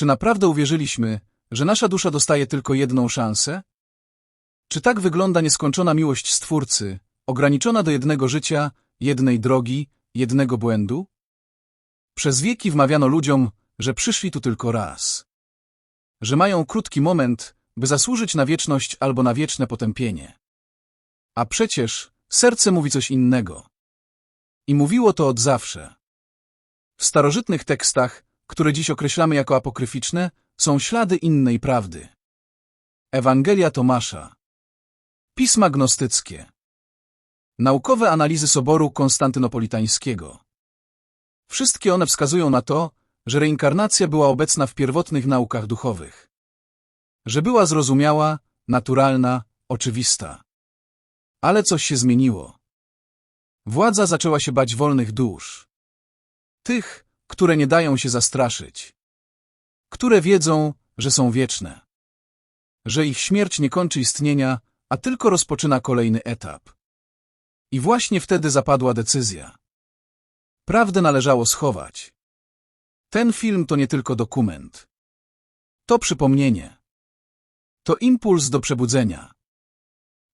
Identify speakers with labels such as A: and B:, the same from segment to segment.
A: Czy naprawdę uwierzyliśmy, że nasza dusza dostaje tylko jedną szansę? Czy tak wygląda nieskończona miłość Stwórcy, ograniczona do jednego życia, jednej drogi, jednego błędu? Przez wieki wmawiano ludziom, że przyszli tu tylko raz. Że mają krótki moment, by zasłużyć na wieczność albo na wieczne potępienie. A przecież serce mówi coś innego. I mówiło to od zawsze. W starożytnych tekstach, które dziś określamy jako apokryficzne, są ślady innej prawdy. Ewangelia Tomasza. Pisma gnostyckie. Naukowe analizy Soboru Konstantynopolitańskiego. Wszystkie one wskazują na to, że reinkarnacja była obecna w pierwotnych naukach duchowych. Że była zrozumiała, naturalna, oczywista. Ale coś się zmieniło. Władza zaczęła się bać wolnych dusz. Tych, które nie dają się zastraszyć. Które wiedzą, że są wieczne. Że ich śmierć nie kończy istnienia, a tylko rozpoczyna kolejny etap. I właśnie wtedy zapadła decyzja. Prawdę należało schować. Ten film to nie tylko dokument. To przypomnienie. To impuls do przebudzenia.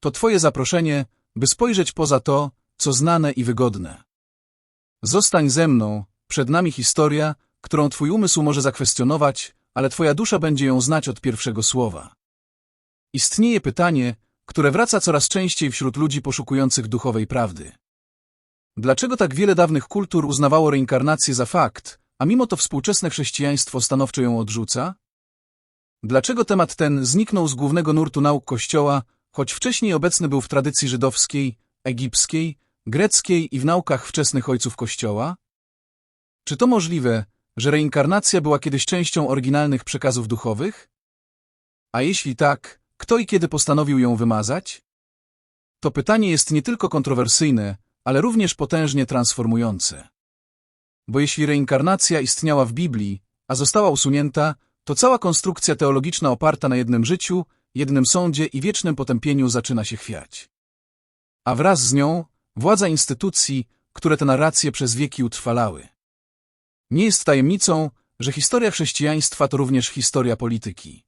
A: To twoje zaproszenie, by spojrzeć poza to, co znane i wygodne. Zostań ze mną, przed nami historia, którą twój umysł może zakwestionować, ale twoja dusza będzie ją znać od pierwszego słowa. Istnieje pytanie, które wraca coraz częściej wśród ludzi poszukujących duchowej prawdy. Dlaczego tak wiele dawnych kultur uznawało reinkarnację za fakt, a mimo to współczesne chrześcijaństwo stanowczo ją odrzuca? Dlaczego temat ten zniknął z głównego nurtu nauk Kościoła, choć wcześniej obecny był w tradycji żydowskiej, egipskiej, greckiej i w naukach wczesnych ojców Kościoła? Czy to możliwe, że reinkarnacja była kiedyś częścią oryginalnych przekazów duchowych? A jeśli tak, kto i kiedy postanowił ją wymazać? To pytanie jest nie tylko kontrowersyjne, ale również potężnie transformujące. Bo jeśli reinkarnacja istniała w Biblii, a została usunięta, to cała konstrukcja teologiczna oparta na jednym życiu, jednym sądzie i wiecznym potępieniu zaczyna się chwiać. A wraz z nią władza instytucji, które te narracje przez wieki utrwalały. Nie jest tajemnicą, że historia chrześcijaństwa to również historia polityki.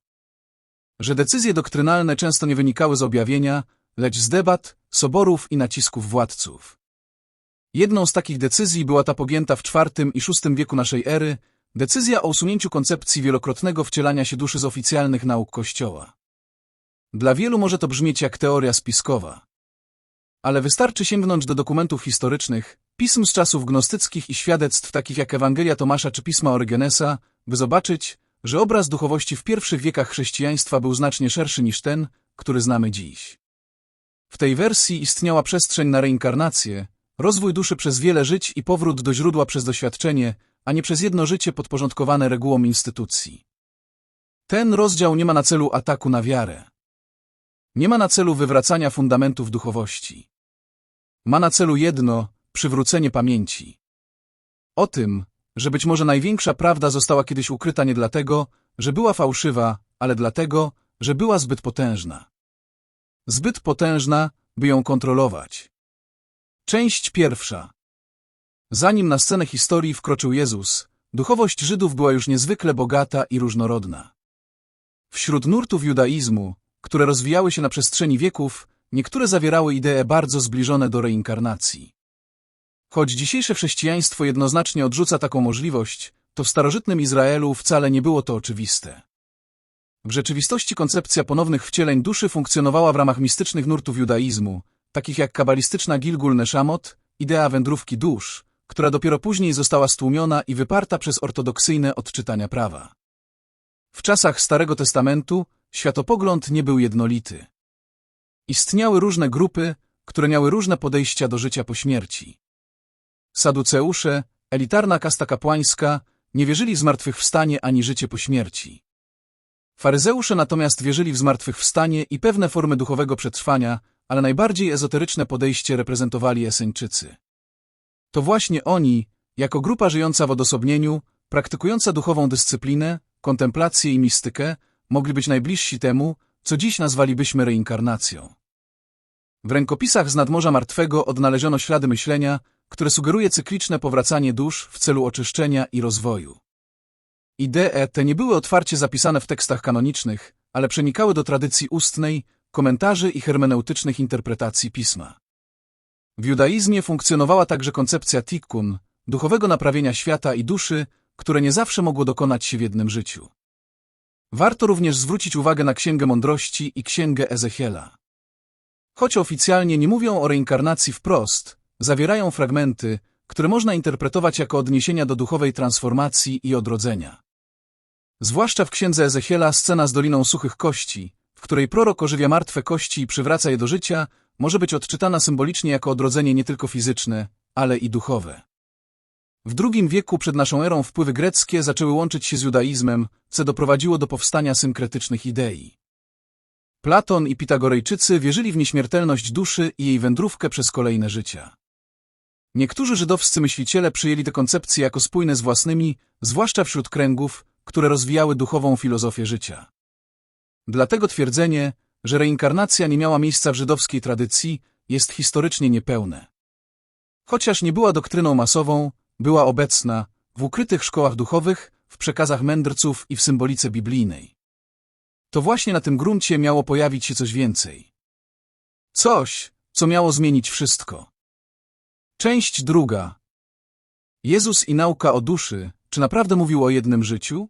A: Że decyzje doktrynalne często nie wynikały z objawienia, lecz z debat, soborów i nacisków władców. Jedną z takich decyzji była ta podjęta w IV i VI wieku naszej ery, decyzja o usunięciu koncepcji wielokrotnego wcielania się duszy z oficjalnych nauk Kościoła. Dla wielu może to brzmieć jak teoria spiskowa. Ale wystarczy sięgnąć do dokumentów historycznych, pism z czasów gnostyckich i świadectw takich jak Ewangelia Tomasza czy pisma Orygenesa, by zobaczyć, że obraz duchowości w pierwszych wiekach chrześcijaństwa był znacznie szerszy niż ten, który znamy dziś. W tej wersji istniała przestrzeń na reinkarnację, rozwój duszy przez wiele żyć i powrót do źródła przez doświadczenie, a nie przez jedno życie podporządkowane regułom instytucji. Ten rozdział nie ma na celu ataku na wiarę. Nie ma na celu wywracania fundamentów duchowości. Ma na celu jedno, przywrócenie pamięci. O tym, że być może największa prawda została kiedyś ukryta nie dlatego, że była fałszywa, ale dlatego, że była zbyt potężna. Zbyt potężna, by ją kontrolować. Część pierwsza. Zanim na scenę historii wkroczył Jezus, duchowość Żydów była już niezwykle bogata i różnorodna. Wśród nurtów judaizmu, które rozwijały się na przestrzeni wieków, niektóre zawierały idee bardzo zbliżone do reinkarnacji. Choć dzisiejsze chrześcijaństwo jednoznacznie odrzuca taką możliwość, to w starożytnym Izraelu wcale nie było to oczywiste. W rzeczywistości koncepcja ponownych wcieleń duszy funkcjonowała w ramach mistycznych nurtów judaizmu, takich jak kabalistyczna Gilgul Neshamot, idea wędrówki dusz, która dopiero później została stłumiona i wyparta przez ortodoksyjne odczytania prawa. W czasach Starego Testamentu światopogląd nie był jednolity. Istniały różne grupy, które miały różne podejścia do życia po śmierci. Saduceusze, elitarna kasta kapłańska, nie wierzyli w zmartwychwstanie ani życie po śmierci. Faryzeusze natomiast wierzyli w zmartwychwstanie i pewne formy duchowego przetrwania, ale najbardziej ezoteryczne podejście reprezentowali Eseńczycy. To właśnie oni, jako grupa żyjąca w odosobnieniu, praktykująca duchową dyscyplinę, kontemplację i mistykę, mogli być najbliżsi temu, co dziś nazwalibyśmy reinkarnacją. W rękopisach z nadmorza martwego odnaleziono ślady myślenia, które sugeruje cykliczne powracanie dusz w celu oczyszczenia i rozwoju. Idee te nie były otwarcie zapisane w tekstach kanonicznych, ale przenikały do tradycji ustnej, komentarzy i hermeneutycznych interpretacji pisma. W judaizmie funkcjonowała także koncepcja tikkun, duchowego naprawienia świata i duszy, które nie zawsze mogło dokonać się w jednym życiu. Warto również zwrócić uwagę na Księgę Mądrości i Księgę Ezechiela. Choć oficjalnie nie mówią o reinkarnacji wprost, zawierają fragmenty, które można interpretować jako odniesienia do duchowej transformacji i odrodzenia. Zwłaszcza w księdze Ezechiela scena z Doliną Suchych Kości, w której prorok ożywia martwe kości i przywraca je do życia, może być odczytana symbolicznie jako odrodzenie nie tylko fizyczne, ale i duchowe. W II wieku przed naszą erą wpływy greckie zaczęły łączyć się z judaizmem, co doprowadziło do powstania synkretycznych idei. Platon i Pitagorejczycy wierzyli w nieśmiertelność duszy i jej wędrówkę przez kolejne życia. Niektórzy żydowscy myśliciele przyjęli te koncepcje jako spójne z własnymi, zwłaszcza wśród kręgów, które rozwijały duchową filozofię życia. Dlatego twierdzenie, że reinkarnacja nie miała miejsca w żydowskiej tradycji, jest historycznie niepełne. Chociaż nie była doktryną masową, była obecna w ukrytych szkołach duchowych, w przekazach mędrców i w symbolice biblijnej. To właśnie na tym gruncie miało pojawić się coś więcej. Coś, co miało zmienić wszystko. Część druga. Jezus i nauka o duszy, czy naprawdę mówił o jednym życiu?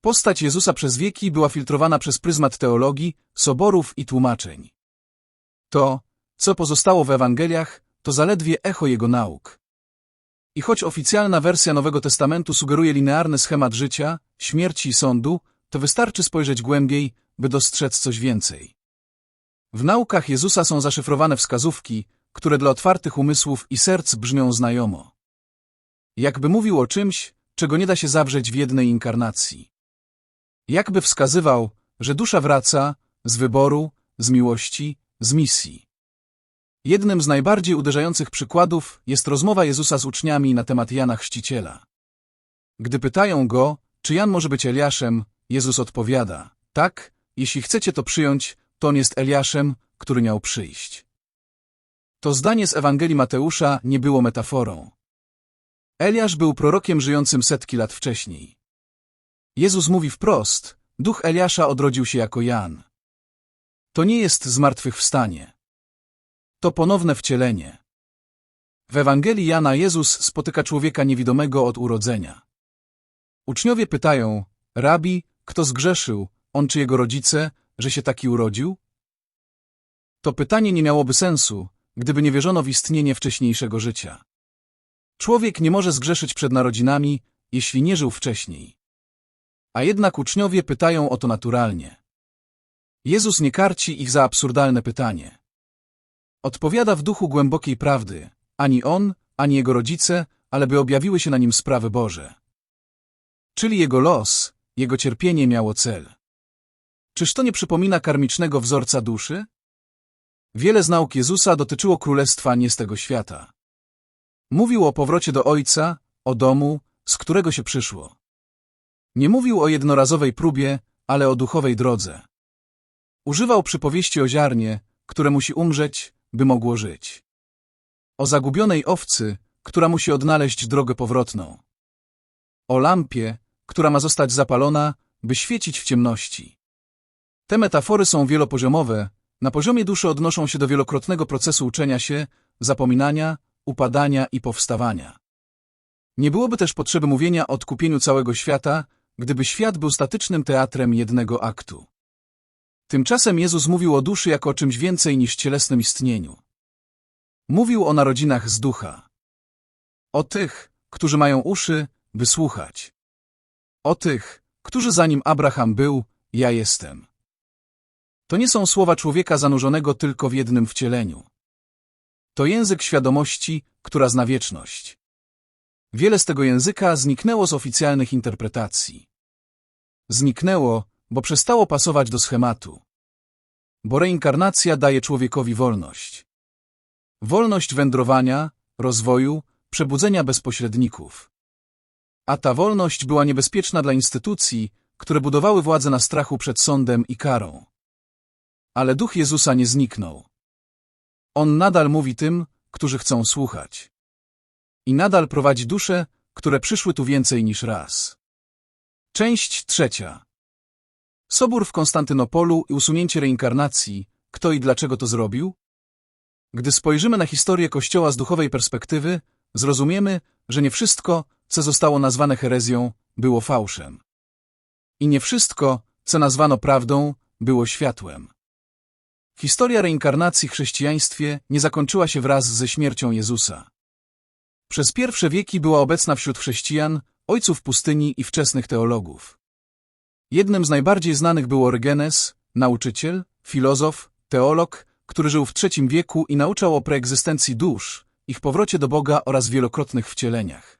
A: Postać Jezusa przez wieki była filtrowana przez pryzmat teologii, soborów i tłumaczeń. To, co pozostało w Ewangeliach, to zaledwie echo jego nauk. I choć oficjalna wersja Nowego Testamentu sugeruje linearny schemat życia, śmierci i sądu, to wystarczy spojrzeć głębiej, by dostrzec coś więcej. W naukach Jezusa są zaszyfrowane wskazówki, które dla otwartych umysłów i serc brzmią znajomo. Jakby mówił o czymś, czego nie da się zawrzeć w jednej inkarnacji. Jakby wskazywał, że dusza wraca z wyboru, z miłości, z misji. Jednym z najbardziej uderzających przykładów jest rozmowa Jezusa z uczniami na temat Jana Chrzciciela. Gdy pytają go, czy Jan może być Eliaszem, Jezus odpowiada, tak, jeśli chcecie to przyjąć, to on jest Eliaszem, który miał przyjść. To zdanie z Ewangelii Mateusza nie było metaforą. Eliasz był prorokiem żyjącym setki lat wcześniej. Jezus mówi wprost, duch Eliasza odrodził się jako Jan. To nie jest zmartwychwstanie. To ponowne wcielenie. W Ewangelii Jana Jezus spotyka człowieka niewidomego od urodzenia. Uczniowie pytają, rabi, kto zgrzeszył, on czy jego rodzice, że się taki urodził? To pytanie nie miałoby sensu, gdyby nie wierzono w istnienie wcześniejszego życia. Człowiek nie może zgrzeszyć przed narodzinami, jeśli nie żył wcześniej. A jednak uczniowie pytają o to naturalnie. Jezus nie karci ich za absurdalne pytanie. Odpowiada w duchu głębokiej prawdy, ani on, ani jego rodzice, ale by objawiły się na nim sprawy Boże. Czyli jego los, jego cierpienie miało cel. Czyż to nie przypomina karmicznego wzorca duszy? Wiele z nauk Jezusa dotyczyło królestwa nie z tego świata. Mówił o powrocie do Ojca, o domu, z którego się przyszło. Nie mówił o jednorazowej próbie, ale o duchowej drodze. Używał przypowieści o ziarnie, które musi umrzeć, by mogło żyć. O zagubionej owcy, która musi odnaleźć drogę powrotną. O lampie, która ma zostać zapalona, by świecić w ciemności. Te metafory są wielopoziomowe, na poziomie duszy odnoszą się do wielokrotnego procesu uczenia się, zapominania, upadania i powstawania. Nie byłoby też potrzeby mówienia o odkupieniu całego świata, gdyby świat był statycznym teatrem jednego aktu. Tymczasem Jezus mówił o duszy jako o czymś więcej niż cielesnym istnieniu. Mówił o narodzinach z ducha. O tych, którzy mają uszy, by słuchać. O tych, którzy zanim Abraham był, ja jestem. To nie są słowa człowieka zanurzonego tylko w jednym wcieleniu. To język świadomości, która zna wieczność. Wiele z tego języka zniknęło z oficjalnych interpretacji. Zniknęło, bo przestało pasować do schematu. Bo reinkarnacja daje człowiekowi wolność. Wolność wędrowania, rozwoju, przebudzenia bez pośredników. A ta wolność była niebezpieczna dla instytucji, które budowały władzę na strachu przed sądem i karą. Ale duch Jezusa nie zniknął. On nadal mówi tym, którzy chcą słuchać. I nadal prowadzi dusze, które przyszły tu więcej niż raz. Część trzecia. Sobór w Konstantynopolu i usunięcie reinkarnacji. Kto i dlaczego to zrobił? Gdy spojrzymy na historię Kościoła z duchowej perspektywy, zrozumiemy, że nie wszystko, co zostało nazwane herezją, było fałszem. I nie wszystko, co nazwano prawdą, było światłem. Historia reinkarnacji w chrześcijaństwie nie zakończyła się wraz ze śmiercią Jezusa. Przez pierwsze wieki była obecna wśród chrześcijan, ojców pustyni i wczesnych teologów. Jednym z najbardziej znanych był Orygenes, nauczyciel, filozof, teolog, który żył w III wieku i nauczał o preegzystencji dusz, ich powrocie do Boga oraz wielokrotnych wcieleniach.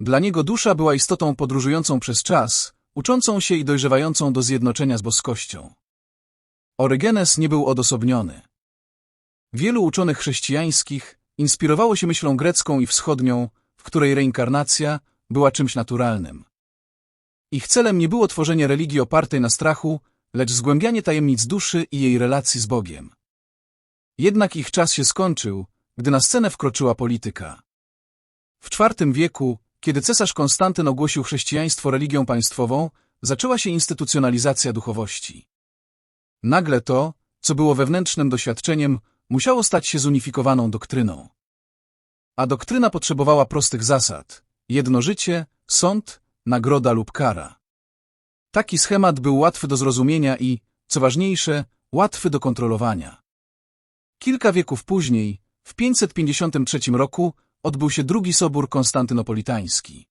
A: Dla niego dusza była istotą podróżującą przez czas, uczącą się i dojrzewającą do zjednoczenia z boskością. Orygenes nie był odosobniony. Wielu uczonych chrześcijańskich inspirowało się myślą grecką i wschodnią, w której reinkarnacja była czymś naturalnym. Ich celem nie było tworzenie religii opartej na strachu, lecz zgłębianie tajemnic duszy i jej relacji z Bogiem. Jednak ich czas się skończył, gdy na scenę wkroczyła polityka. W IV wieku, kiedy cesarz Konstantyn ogłosił chrześcijaństwo religią państwową, zaczęła się instytucjonalizacja duchowości. Nagle to, co było wewnętrznym doświadczeniem, musiało stać się zunifikowaną doktryną. A doktryna potrzebowała prostych zasad – jedno życie, sąd, nagroda lub kara. Taki schemat był łatwy do zrozumienia i, co ważniejsze, łatwy do kontrolowania. Kilka wieków później, w 553 roku, odbył się drugi Sobór Konstantynopolitański.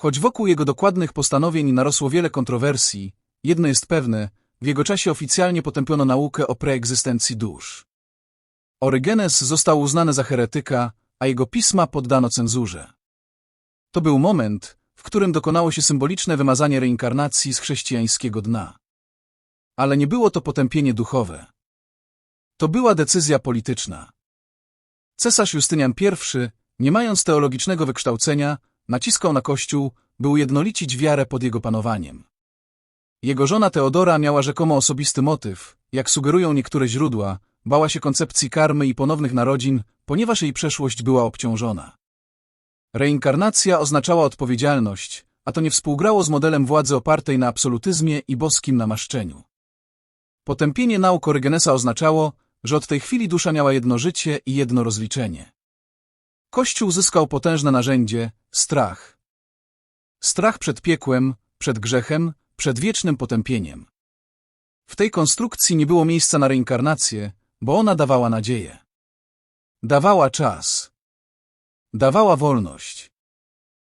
A: Choć wokół jego dokładnych postanowień narosło wiele kontrowersji, jedno jest pewne, w jego czasie oficjalnie potępiono naukę o preegzystencji dusz. Orygenes został uznany za heretyka, a jego pisma poddano cenzurze. To był moment, w którym dokonało się symboliczne wymazanie reinkarnacji z chrześcijańskiego dna. Ale nie było to potępienie duchowe. To była decyzja polityczna. Cesarz Justynian I, nie mając teologicznego wykształcenia, naciskał na Kościół, by ujednolicić wiarę pod jego panowaniem. Jego żona Teodora miała rzekomo osobisty motyw, jak sugerują niektóre źródła, bała się koncepcji karmy i ponownych narodzin, ponieważ jej przeszłość była obciążona. Reinkarnacja oznaczała odpowiedzialność, a to nie współgrało z modelem władzy opartej na absolutyzmie i boskim namaszczeniu. Potępienie nauk Orygenesa oznaczało, że od tej chwili dusza miała jedno życie i jedno rozliczenie. Kościół zyskał potężne narzędzie – strach. Strach przed piekłem, przed grzechem, przed wiecznym potępieniem. W tej konstrukcji nie było miejsca na reinkarnację, bo ona dawała nadzieję. Dawała czas. Dawała wolność.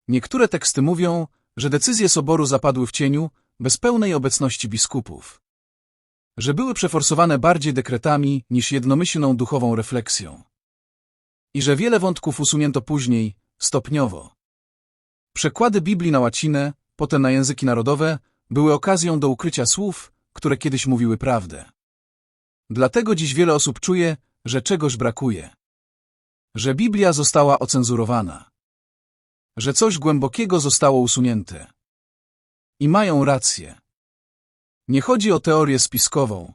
A: Niektóre teksty mówią, że decyzje soboru zapadły w cieniu, bez pełnej obecności biskupów. Że były przeforsowane bardziej dekretami niż jednomyślną duchową refleksją. I że wiele wątków usunięto później, stopniowo. Przekłady Biblii na łacinę, potem na języki narodowe, były okazją do ukrycia słów, które kiedyś mówiły prawdę. Dlatego dziś wiele osób czuje, że czegoś brakuje. Że Biblia została ocenzurowana. Że coś głębokiego zostało usunięte. I mają rację. Nie chodzi o teorię spiskową.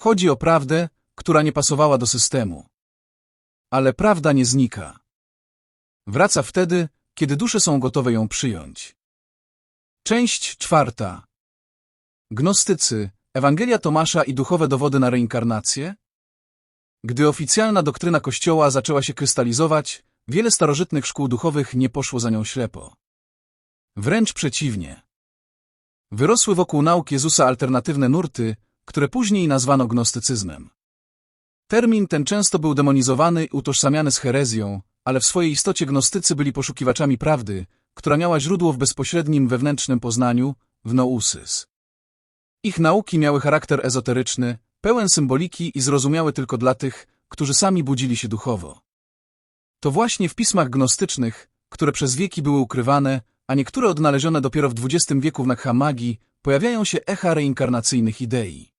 A: Chodzi o prawdę, która nie pasowała do systemu. Ale prawda nie znika. Wraca wtedy, kiedy dusze są gotowe ją przyjąć. Część czwarta. Gnostycy, Ewangelia Tomasza i duchowe dowody na reinkarnację? Gdy oficjalna doktryna Kościoła zaczęła się krystalizować, wiele starożytnych szkół duchowych nie poszło za nią ślepo. Wręcz przeciwnie. Wyrosły wokół nauk Jezusa alternatywne nurty, które później nazwano gnostycyzmem. Termin ten często był demonizowany i utożsamiany z herezją, ale w swojej istocie gnostycy byli poszukiwaczami prawdy, która miała źródło w bezpośrednim wewnętrznym poznaniu, w nousys. Ich nauki miały charakter ezoteryczny, pełen symboliki i zrozumiały tylko dla tych, którzy sami budzili się duchowo. To właśnie w pismach gnostycznych, które przez wieki były ukrywane, a niektóre odnalezione dopiero w XX wieku w Naghamagi, pojawiają się echa reinkarnacyjnych idei.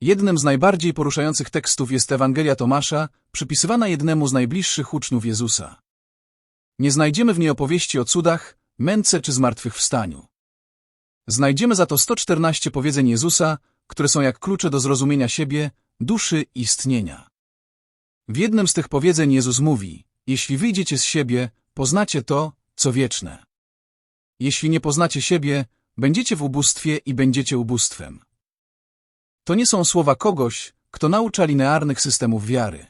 A: Jednym z najbardziej poruszających tekstów jest Ewangelia Tomasza, przypisywana jednemu z najbliższych uczniów Jezusa. Nie znajdziemy w niej opowieści o cudach, męce czy zmartwychwstaniu. Znajdziemy za to 114 powiedzeń Jezusa, które są jak klucze do zrozumienia siebie, duszy i istnienia. W jednym z tych powiedzeń Jezus mówi, jeśli wyjdziecie z siebie, poznacie to, co wieczne. Jeśli nie poznacie siebie, będziecie w ubóstwie i będziecie ubóstwem. To nie są słowa kogoś, kto naucza linearnych systemów wiary.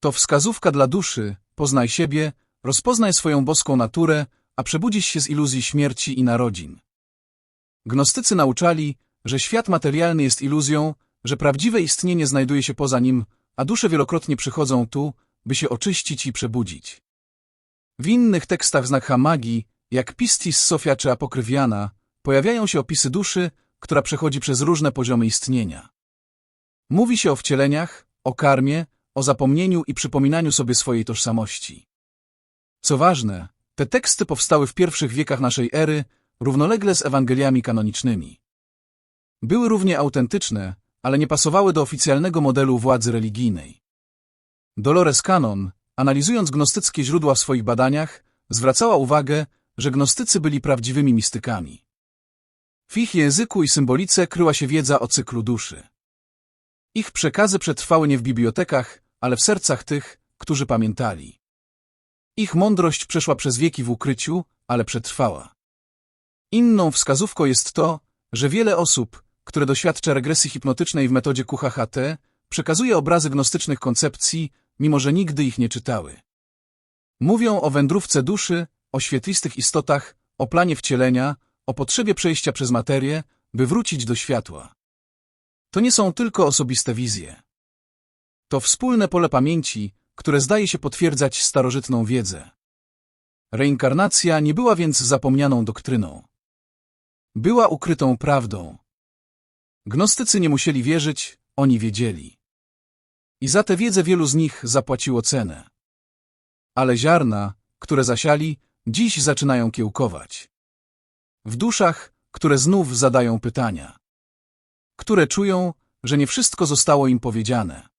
A: To wskazówka dla duszy, poznaj siebie, rozpoznaj swoją boską naturę, a przebudzisz się z iluzji śmierci i narodzin. Gnostycy nauczali, że świat materialny jest iluzją, że prawdziwe istnienie znajduje się poza nim, a dusze wielokrotnie przychodzą tu, by się oczyścić i przebudzić. W innych tekstach znaka magii, jak Pistis Sofia czy Apokrywiana, pojawiają się opisy duszy, która przechodzi przez różne poziomy istnienia. Mówi się o wcieleniach, o karmie, o zapomnieniu i przypominaniu sobie swojej tożsamości. Co ważne, te teksty powstały w pierwszych wiekach naszej ery, równolegle z Ewangeliami kanonicznymi. Były równie autentyczne, ale nie pasowały do oficjalnego modelu władzy religijnej. Dolores Cannon, analizując gnostyckie źródła w swoich badaniach, zwracała uwagę, że gnostycy byli prawdziwymi mistykami. W ich języku i symbolice kryła się wiedza o cyklu duszy. Ich przekazy przetrwały nie w bibliotekach, ale w sercach tych, którzy pamiętali. Ich mądrość przeszła przez wieki w ukryciu, ale przetrwała. Inną wskazówką jest to, że wiele osób, które doświadcza regresji hipnotycznej w metodzie QHHT, przekazuje obrazy gnostycznych koncepcji, mimo że nigdy ich nie czytały. Mówią o wędrówce duszy, o świetlistych istotach, o planie wcielenia, o potrzebie przejścia przez materię, by wrócić do światła. To nie są tylko osobiste wizje. To wspólne pole pamięci, które zdaje się potwierdzać starożytną wiedzę. Reinkarnacja nie była więc zapomnianą doktryną. Była ukrytą prawdą. Gnostycy nie musieli wierzyć, oni wiedzieli. I za tę wiedzę wielu z nich zapłaciło cenę. Ale ziarna, które zasiali, dziś zaczynają kiełkować. W duszach, które znów zadają pytania. Które czują, że nie wszystko zostało im powiedziane.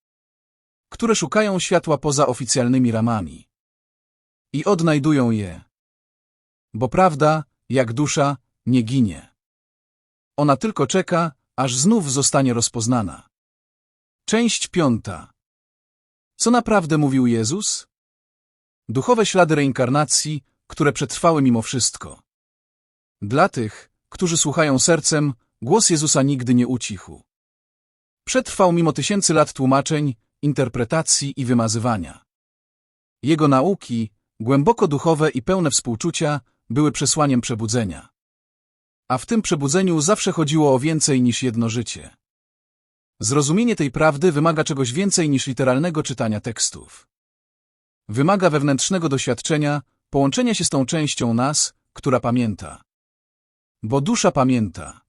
A: Które szukają światła poza oficjalnymi ramami. I odnajdują je. Bo prawda, jak dusza, nie ginie. Ona tylko czeka, aż znów zostanie rozpoznana. Część piąta. Co naprawdę mówił Jezus? Duchowe ślady reinkarnacji, które przetrwały mimo wszystko. Dla tych, którzy słuchają sercem, głos Jezusa nigdy nie ucichł. Przetrwał mimo tysięcy lat tłumaczeń, interpretacji i wymazywania. Jego nauki, głęboko duchowe i pełne współczucia, były przesłaniem przebudzenia. A w tym przebudzeniu zawsze chodziło o więcej niż jedno życie. Zrozumienie tej prawdy wymaga czegoś więcej niż literalnego czytania tekstów. Wymaga wewnętrznego doświadczenia, połączenia się z tą częścią nas, która pamięta. Bo dusza pamięta.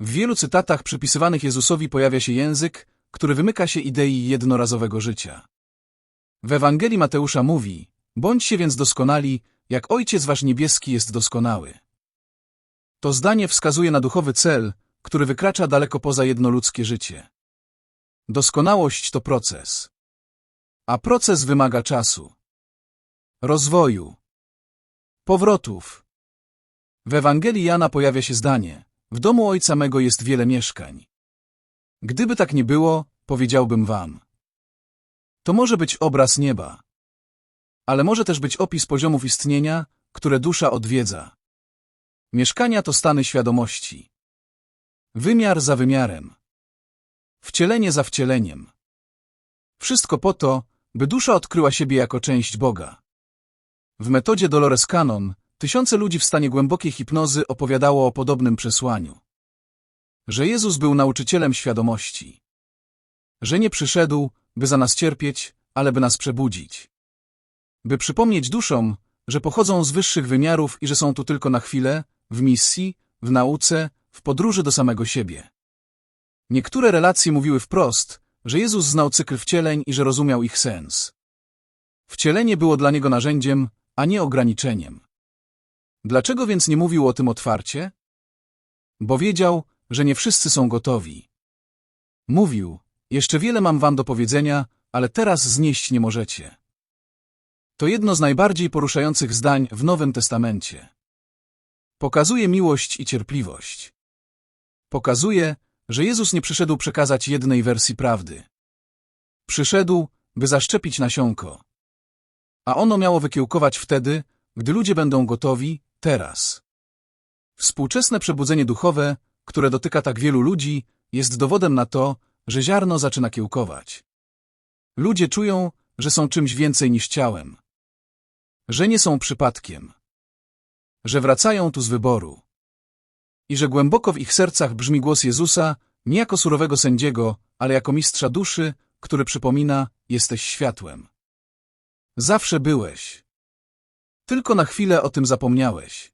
A: W wielu cytatach przypisywanych Jezusowi pojawia się język, który wymyka się idei jednorazowego życia. W Ewangelii Mateusza mówi, bądźcie więc doskonali, jak Ojciec Wasz Niebieski jest doskonały. To zdanie wskazuje na duchowy cel, który wykracza daleko poza jednoludzkie życie. Doskonałość to proces. A proces wymaga czasu. Rozwoju. Powrotów. W Ewangelii Jana pojawia się zdanie, w domu ojca mego jest wiele mieszkań. Gdyby tak nie było, powiedziałbym wam. To może być obraz nieba. Ale może też być opis poziomów istnienia, które dusza odwiedza. Mieszkania to stany świadomości. Wymiar za wymiarem. Wcielenie za wcieleniem. Wszystko po to, by dusza odkryła siebie jako część Boga. W metodzie Dolores Cannon tysiące ludzi w stanie głębokiej hipnozy opowiadało o podobnym przesłaniu. Że Jezus był nauczycielem świadomości. Że nie przyszedł, by za nas cierpieć, ale by nas przebudzić. By przypomnieć duszom, że pochodzą z wyższych wymiarów i że są tu tylko na chwilę, w misji, w nauce, w podróży do samego siebie. Niektóre relacje mówiły wprost, że Jezus znał cykl wcieleń i że rozumiał ich sens. Wcielenie było dla niego narzędziem, a nie ograniczeniem. Dlaczego więc nie mówił o tym otwarcie? Bo wiedział, że nie wszyscy są gotowi. Mówił, jeszcze wiele mam wam do powiedzenia, ale teraz znieść nie możecie. To jedno z najbardziej poruszających zdań w Nowym Testamencie. Pokazuje miłość i cierpliwość. Pokazuje, że Jezus nie przyszedł przekazać jednej wersji prawdy. Przyszedł, by zaszczepić nasionko. A ono miało wykiełkować wtedy, gdy ludzie będą gotowi, teraz. Współczesne przebudzenie duchowe, które dotyka tak wielu ludzi, jest dowodem na to, że ziarno zaczyna kiełkować. Ludzie czują, że są czymś więcej niż ciałem. Że nie są przypadkiem. Że wracają tu z wyboru. I że głęboko w ich sercach brzmi głos Jezusa, nie jako surowego sędziego, ale jako mistrza duszy, który przypomina, jesteś światłem. Zawsze byłeś. Tylko na chwilę o tym zapomniałeś.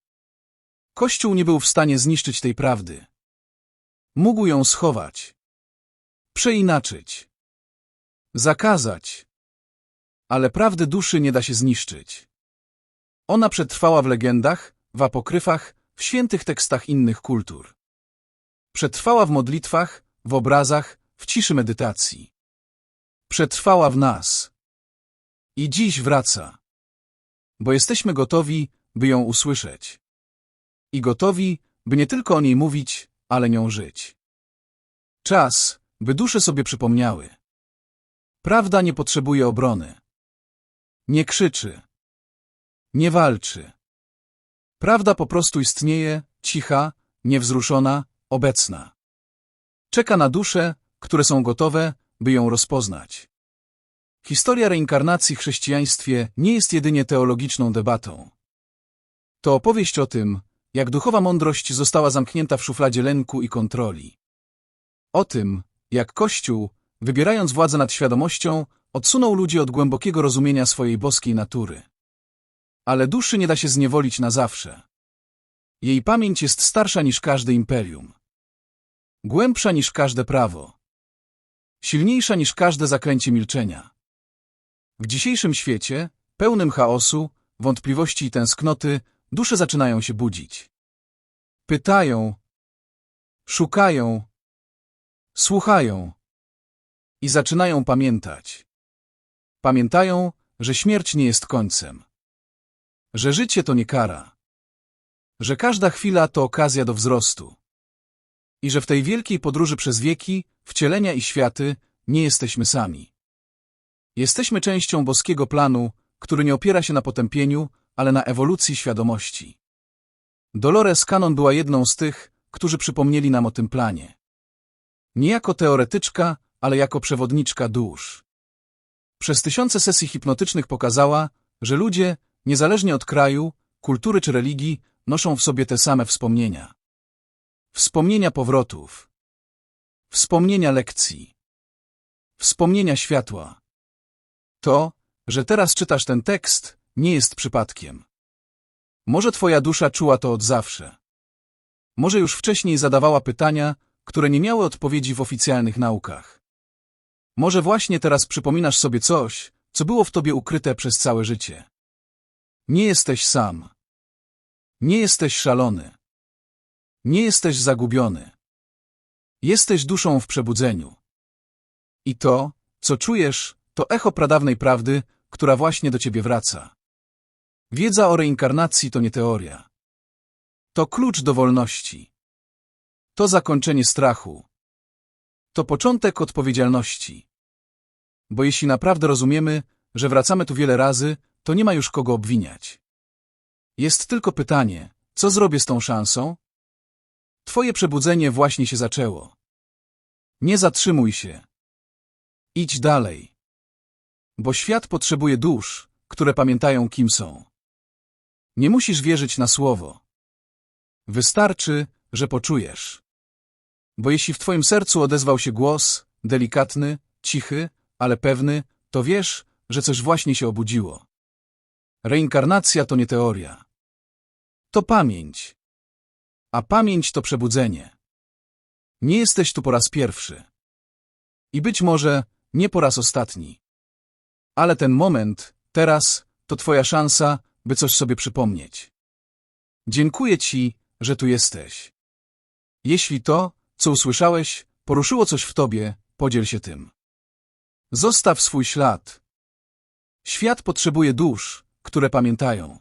A: Kościół nie był w stanie zniszczyć tej prawdy. Mógł ją schować. Przeinaczyć. Zakazać. Ale prawdy duszy nie da się zniszczyć. Ona przetrwała w legendach, w apokryfach, w świętych tekstach innych kultur. Przetrwała w modlitwach, w obrazach, w ciszy medytacji. Przetrwała w nas. I dziś wraca. Bo jesteśmy gotowi, by ją usłyszeć. I gotowi, by nie tylko o niej mówić, ale nią żyć. Czas, by dusze sobie przypomniały. Prawda nie potrzebuje obrony. Nie krzyczy. Nie walczy. Prawda po prostu istnieje, cicha, niewzruszona, obecna. Czeka na dusze, które są gotowe, by ją rozpoznać. Historia reinkarnacji w chrześcijaństwie nie jest jedynie teologiczną debatą. To opowieść o tym, jak duchowa mądrość została zamknięta w szufladzie lęku i kontroli. O tym, jak Kościół, wybierając władzę nad świadomością, odsunął ludzi od głębokiego rozumienia swojej boskiej natury. Ale duszy nie da się zniewolić na zawsze. Jej pamięć jest starsza niż każde imperium. Głębsza niż każde prawo. Silniejsza niż każde zaklęcie milczenia. W dzisiejszym świecie, pełnym chaosu, wątpliwości i tęsknoty, dusze zaczynają się budzić. Pytają, szukają, słuchają i zaczynają pamiętać. Pamiętają, że śmierć nie jest końcem. Że życie to nie kara. Że każda chwila to okazja do wzrostu. I że w tej wielkiej podróży przez wieki, wcielenia i światy, nie jesteśmy sami. Jesteśmy częścią boskiego planu, który nie opiera się na potępieniu, ale na ewolucji świadomości. Dolores Cannon była jedną z tych, którzy przypomnieli nam o tym planie. Nie jako teoretyczka, ale jako przewodniczka dusz. Przez tysiące sesji hipnotycznych pokazała, że ludzie, niezależnie od kraju, kultury czy religii, noszą w sobie te same wspomnienia. Wspomnienia powrotów. Wspomnienia lekcji. Wspomnienia światła. To, że teraz czytasz ten tekst, nie jest przypadkiem. Może twoja dusza czuła to od zawsze. Może już wcześniej zadawała pytania, które nie miały odpowiedzi w oficjalnych naukach. Może właśnie teraz przypominasz sobie coś, co było w tobie ukryte przez całe życie. Nie jesteś sam. Nie jesteś szalony. Nie jesteś zagubiony. Jesteś duszą w przebudzeniu. I to, co czujesz, to echo pradawnej prawdy, która właśnie do ciebie wraca. Wiedza o reinkarnacji to nie teoria. To klucz do wolności. To zakończenie strachu. To początek odpowiedzialności. Bo jeśli naprawdę rozumiemy, że wracamy tu wiele razy, to nie ma już kogo obwiniać. Jest tylko pytanie, co zrobię z tą szansą? Twoje przebudzenie właśnie się zaczęło. Nie zatrzymuj się. Idź dalej. Bo świat potrzebuje dusz, które pamiętają, kim są. Nie musisz wierzyć na słowo. Wystarczy, że poczujesz. Bo jeśli w twoim sercu odezwał się głos, delikatny, cichy, ale pewny, to wiesz, że coś właśnie się obudziło. Reinkarnacja to nie teoria. To pamięć. A pamięć to przebudzenie. Nie jesteś tu po raz pierwszy. I być może nie po raz ostatni. Ale ten moment, teraz, to twoja szansa, by coś sobie przypomnieć. Dziękuję ci, że tu jesteś. Jeśli to, co usłyszałeś, poruszyło coś w tobie, podziel się tym. Zostaw swój ślad. Świat potrzebuje dusz, które pamiętają.